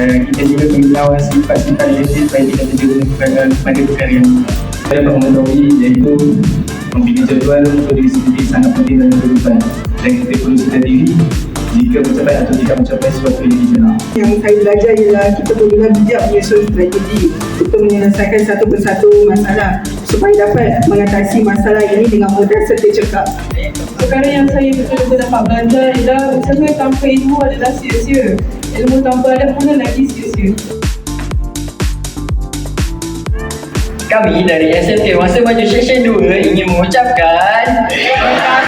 uh, kita juga perlu lawan sifat-sifat negatif supaya kita menjaga kepada, kepada perkara yang saya dapat mengetahui iaitu membuat jadual untuk diri sendiri sangat penting dalam kehidupan dan kita perlu sedar diri jika mencapai atau tidak mencapai sesuatu yang kita nak. Yang saya belajar ialah kita perlulah bijak menyusun strategi untuk menyelesaikan satu persatu masalah supaya dapat mengatasi masalah ini dengan mudah serta cekap. Perkara yang saya betul-betul dapat belajar ialah usaha tanpa ilmu adalah sia-sia. Ilmu tanpa adab pun lagi sia-sia. Kami dari SMK Masa Maju Session 2 ingin mengucapkan Terima kasih